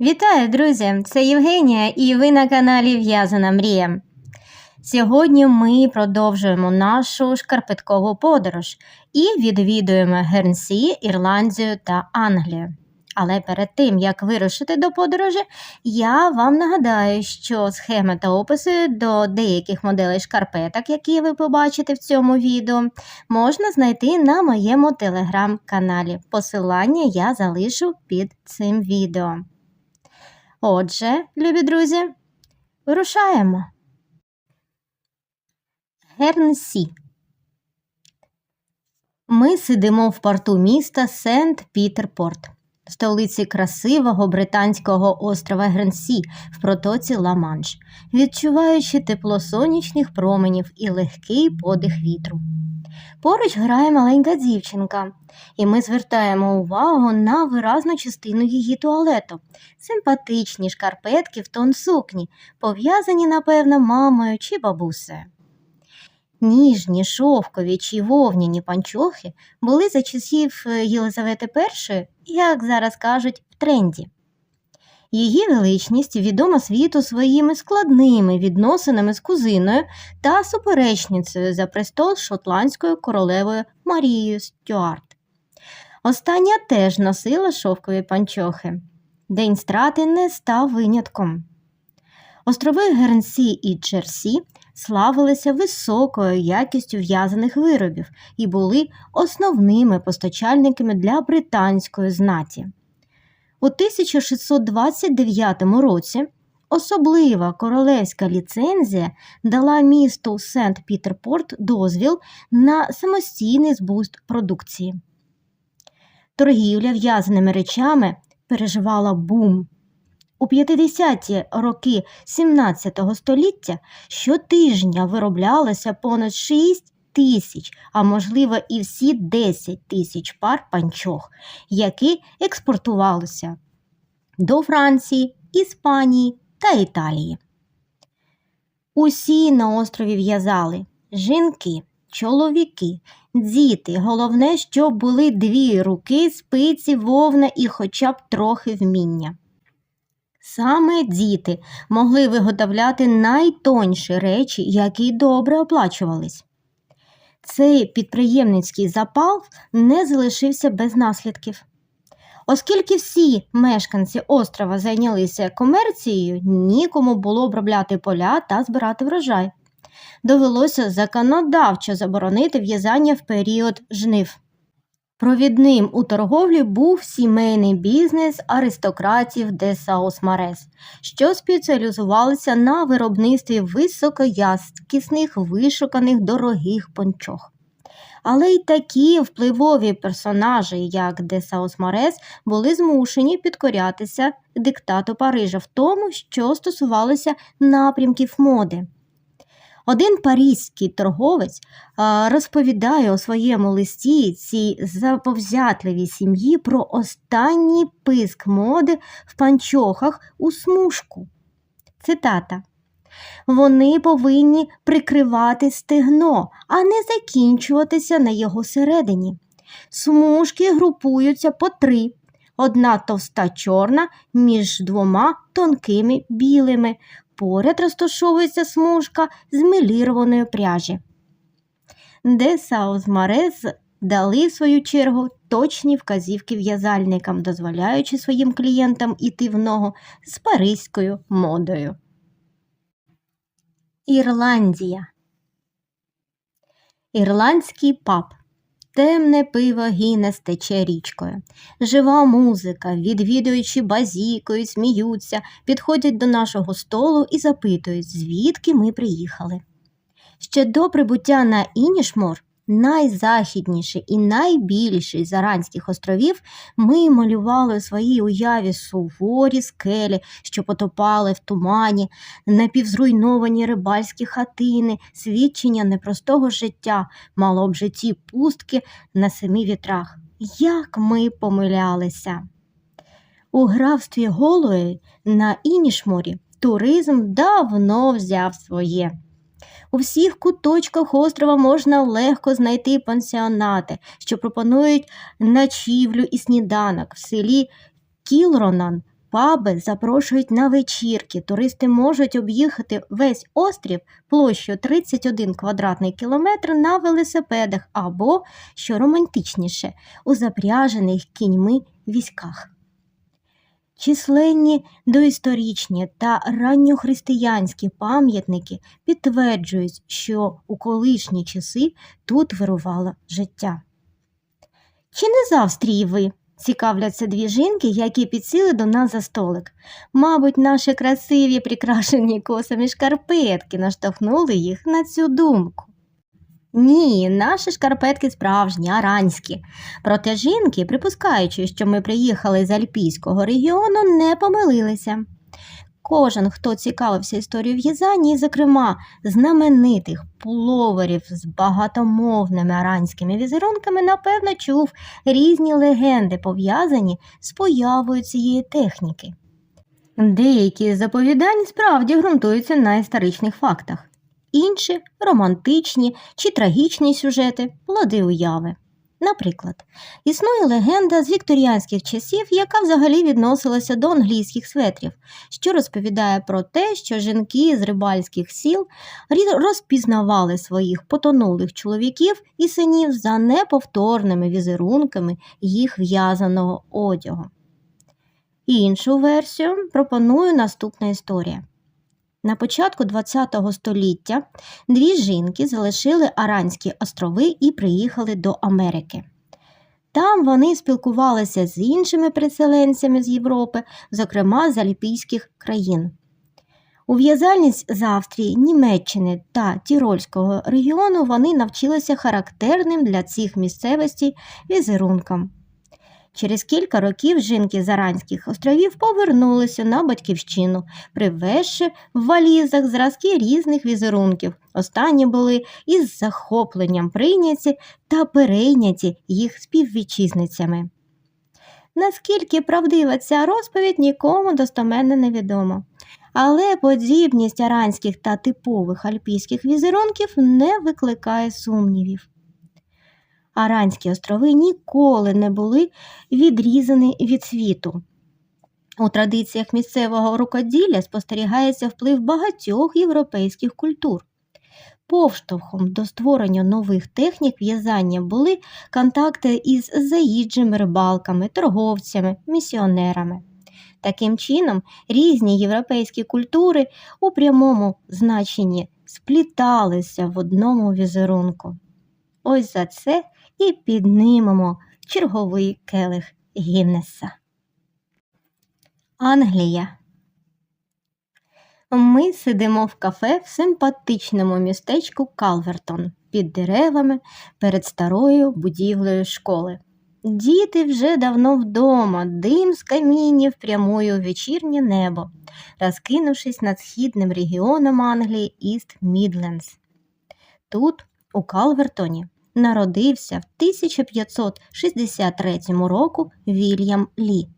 Вітаю, друзі! Це Євгенія і ви на каналі В'язана Мрія. Сьогодні ми продовжуємо нашу шкарпеткову подорож і відвідуємо Гернсі, Ірландію та Англію. Але перед тим, як вирушити до подорожі, я вам нагадаю, що схеми та описи до деяких моделей шкарпеток, які ви побачите в цьому відео, можна знайти на моєму телеграм-каналі. Посилання я залишу під цим відео. Отже, любі друзі, вирушаємо. Гернсі. Ми сидимо в порту міста Сент-Пітерпорт, столиці красивого британського острова Гернсі в протоці Ла-Манш, відчуваючи тепло сонячних променів і легкий подих вітру. Поруч грає маленька дівчинка, і ми звертаємо увагу на виразну частину її туалету симпатичні шкарпетки в тон сукні, пов'язані, напевно, мамою чи бабусею. Ніжні, шовкові чи вовняні панчохи були за часів е, Єлизавети І, як зараз кажуть, в тренді. Її величність відома світу своїми складними відносинами з кузиною та суперечницею за престол шотландською королевою Марією Стюарт. Остання теж носила шовкові панчохи. День страти не став винятком. Острови Гернсі і Джерсі славилися високою якістю в'язаних виробів і були основними постачальниками для британської знаті. У 1629 році особлива королевська ліцензія дала місту Сент-Пітерпорт дозвіл на самостійний збут продукції. Торгівля в'язаними речами переживала бум. У 50-ті роки 17 століття щотижня вироблялося понад 6 тисяч, а можливо і всі 10 тисяч пар панчох, які експортувалися до Франції, Іспанії та Італії. Усі на острові в'язали жінки, чоловіки, діти. Головне, щоб були дві руки, спиці, вовна і хоча б трохи вміння. Саме діти могли виготовляти найтонші речі, які добре оплачувались. Цей підприємницький запал не залишився без наслідків. Оскільки всі мешканці острова зайнялися комерцією, нікому було обробляти поля та збирати врожай. Довелося законодавчо заборонити в'язання в період жнив. Провідним у торговлі був сімейний бізнес аристократів де Саус-Марес, що спеціалізувалися на виробництві високоякісних, вишуканих дорогих пончох. Але й такі впливові персонажі, як де Саус-Марес, були змушені підкорятися диктату Парижа в тому, що стосувалося напрямків моди. Один паризький торговець розповідає у своєму листі цій заповзятливій сім'ї про останній писк моди в панчохах у смужку. Цитата. Вони повинні прикривати стегно, а не закінчуватися на його середині. Смужки групуються по три. Одна товста чорна між двома тонкими білими, Поряд розташовується смужка з мелірованої пряжі. Де Саус-Марес дали в свою чергу точні вказівки в'язальникам, дозволяючи своїм клієнтам іти в ногу з паризькою модою. Ірландія. Ірландський паб. Темне пиво гіне стече річкою. Жива музика, відвідуючи базікою, сміються, підходять до нашого столу і запитують, звідки ми приїхали. Ще до прибуття на Інішмор, найзахідніший і найбільший з Аранських островів, ми малювали у своїй уяві суворі скелі, що потопали в тумані, напівзруйновані рибальські хатини, свідчення непростого життя, мало б житті пустки на семи вітрах. Як ми помилялися! У графстві Голуї на Інішморі туризм давно взяв своє. У всіх куточках острова можна легко знайти пансіонати, що пропонують ночівлю і сніданок в селі Кілронан Паби запрошують на вечірки. Туристи можуть об'їхати весь острів площею 31 квадратний кілометр на велосипедах або, що романтичніше, у запряжених кіньми військах. Численні доісторичні та ранньохристиянські пам'ятники підтверджують, що у колишні часи тут вирувало життя. Чи не з Австрії ви? Цікавляться дві жінки, які підсіли до нас за столик. Мабуть, наші красиві прикрашені косами шкарпетки наштовхнули їх на цю думку. Ні, наші шкарпетки справжні, аранські. Проте жінки, припускаючи, що ми приїхали з Альпійського регіону, не помилилися. Кожен, хто цікавився історією в'язання, і, зокрема, знаменитих пуловерів з багатомовними аранськими візерунками, напевно, чув різні легенди, пов'язані з появою цієї техніки. Деякі з заповідань справді ґрунтуються на історичних фактах, інші романтичні чи трагічні сюжети, плоди уяви. Наприклад, існує легенда з вікторіанських часів, яка взагалі відносилася до англійських светрів, що розповідає про те, що жінки з рибальських сіл розпізнавали своїх потонулих чоловіків і синів за неповторними візерунками їх в'язаного одягу. Іншу версію пропоную наступна історія. На початку ХХ століття дві жінки залишили Аранські острови і приїхали до Америки. Там вони спілкувалися з іншими переселенцями з Європи, зокрема з альпійських країн. У в'язальність з Австрії, Німеччини та Тірольського регіону вони навчилися характерним для цих місцевостей візерункам. Через кілька років жінки з Аранських островів повернулися на батьківщину, привезши в валізах зразки різних візерунків. Останні були із захопленням прийняті та перейняті їх співвітчизницями. Наскільки правдива ця розповідь, нікому достоменно невідомо. Але подібність аранських та типових альпійських візерунків не викликає сумнівів. Аранські острови ніколи не були відрізані від світу. У традиціях місцевого рукоділля спостерігається вплив багатьох європейських культур. Повштовхом до створення нових технік в'язання були контакти із заїжджими рибалками, торговцями, місіонерами. Таким чином, різні європейські культури у прямому значенні спліталися в одному візерунку. Ось за це і піднімемо черговий келих Гіннеса. Англія. Ми сидимо в кафе в симпатичному містечку Калвертон під деревами перед старою будівлею школи. Діти вже давно вдома, дим з камінів прямує у вечірнє небо, розкинувшись над східним регіоном Англії Іст Мідлендс. Тут, у Калвертоні, народився в 1563 року Вільям Лі.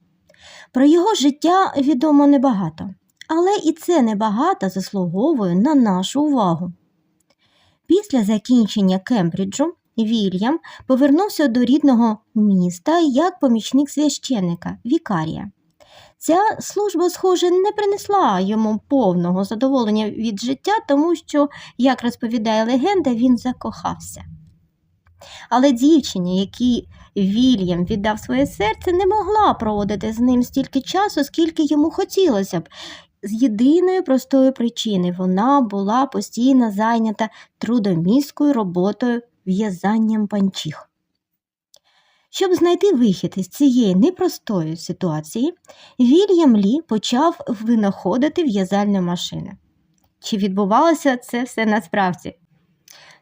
Про його життя відомо небагато, але і це небагато заслуговує на нашу увагу. Після закінчення Кембриджу Вільям повернувся до рідного міста як помічник священника Вікарія. Ця служба, схоже, не принесла йому повного задоволення від життя, тому що, як розповідає легенда, він закохався. Але дівчині, якій Вільям віддав своє серце, не могла проводити з ним стільки часу, скільки йому хотілося б. З єдиної простої причини вона була постійно зайнята трудомісткою роботою в'язанням панчіх. Щоб знайти вихід із цієї непростої ситуації, Вільям Лі почав винаходити в'язальні машини. Чи відбувалося це все насправді?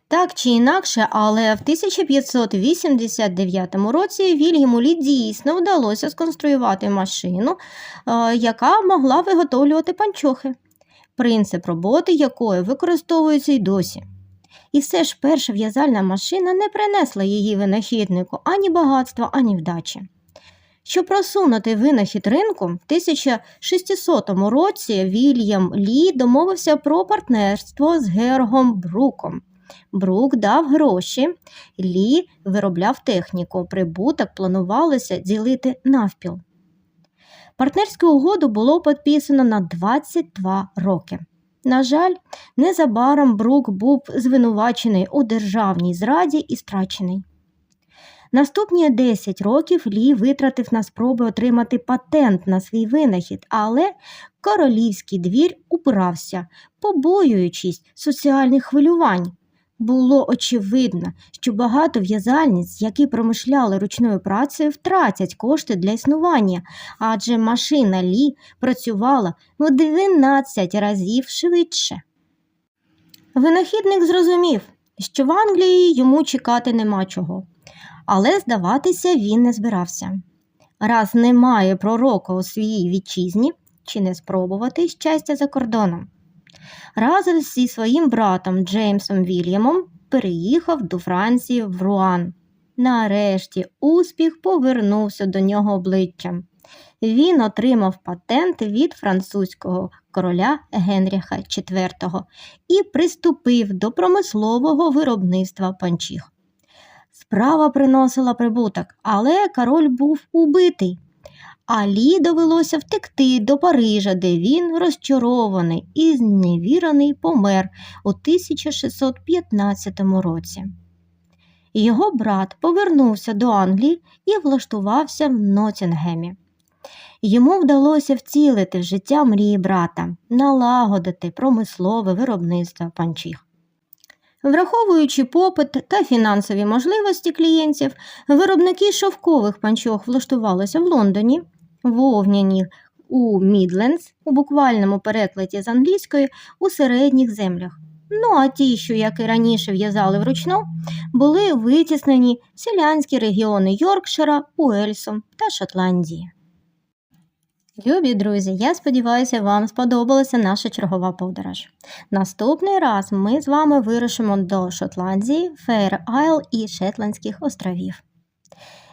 Так чи інакше, але в 1589 році Вільяму Лі дійсно вдалося сконструювати машину, е, яка могла виготовлювати панчохи, принцип роботи якої використовується й досі. І все ж перша в'язальна машина не принесла її винахіднику ані багатства, ані вдачі. Щоб просунути винахід ринку, в 1600 році Вільям Лі домовився про партнерство з Георгом Бруком. Брук дав гроші, Лі виробляв техніку, прибуток планувалося ділити навпіл. Партнерську угоду було підписано на 22 роки. На жаль, незабаром Брук був звинувачений у державній зраді і страчений. Наступні 10 років Лі витратив на спроби отримати патент на свій винахід, але королівський двір упирався, побоюючись соціальних хвилювань. Було очевидно, що багато в'язальниць, які промишляли ручною працею, втратять кошти для існування, адже машина Лі працювала в 12 разів швидше. Винахідник зрозумів, що в Англії йому чекати нема чого, але здаватися він не збирався. Раз немає пророка у своїй вітчизні, чи не спробувати щастя за кордоном. Разом зі своїм братом Джеймсом Вільямом переїхав до Франції в Руан. Нарешті успіх повернувся до нього обличчям. Він отримав патент від французького короля Генріха IV і приступив до промислового виробництва панчіх. Справа приносила прибуток, але король був убитий. Алі довелося втекти до Парижа, де він, розчарований і зневірений, помер у 1615 році. Його брат повернувся до Англії і влаштувався в Ноттінгемі. Йому вдалося вцілити в життя мрії брата, налагодити промислове виробництво панчіх. Враховуючи попит та фінансові можливості клієнтів, виробники шовкових панчох влаштувалися в Лондоні, вовняні у Мідлендс, у буквальному перекладі з англійської у середніх землях. Ну а ті, що, як і раніше в'язали вручну, були витіснені селянські регіони Йоркшира, Уельсу та Шотландії. Любі друзі, я сподіваюся, вам сподобалася наша чергова подорож. Наступний раз ми з вами вирушимо до Шотландії, Фейр Айл і Шетландських островів.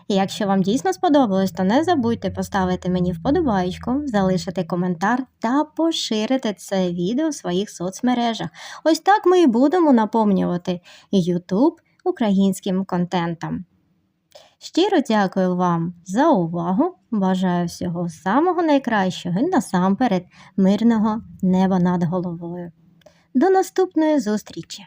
І якщо вам дійсно сподобалось, то не забудьте поставити мені вподобайку, залишити коментар та поширити це відео в своїх соцмережах. Ось так ми і будемо наповнювати YouTube українським контентом. Щиро дякую вам за увагу. Бажаю всього самого найкращого і насамперед мирного неба над головою. До наступної зустрічі!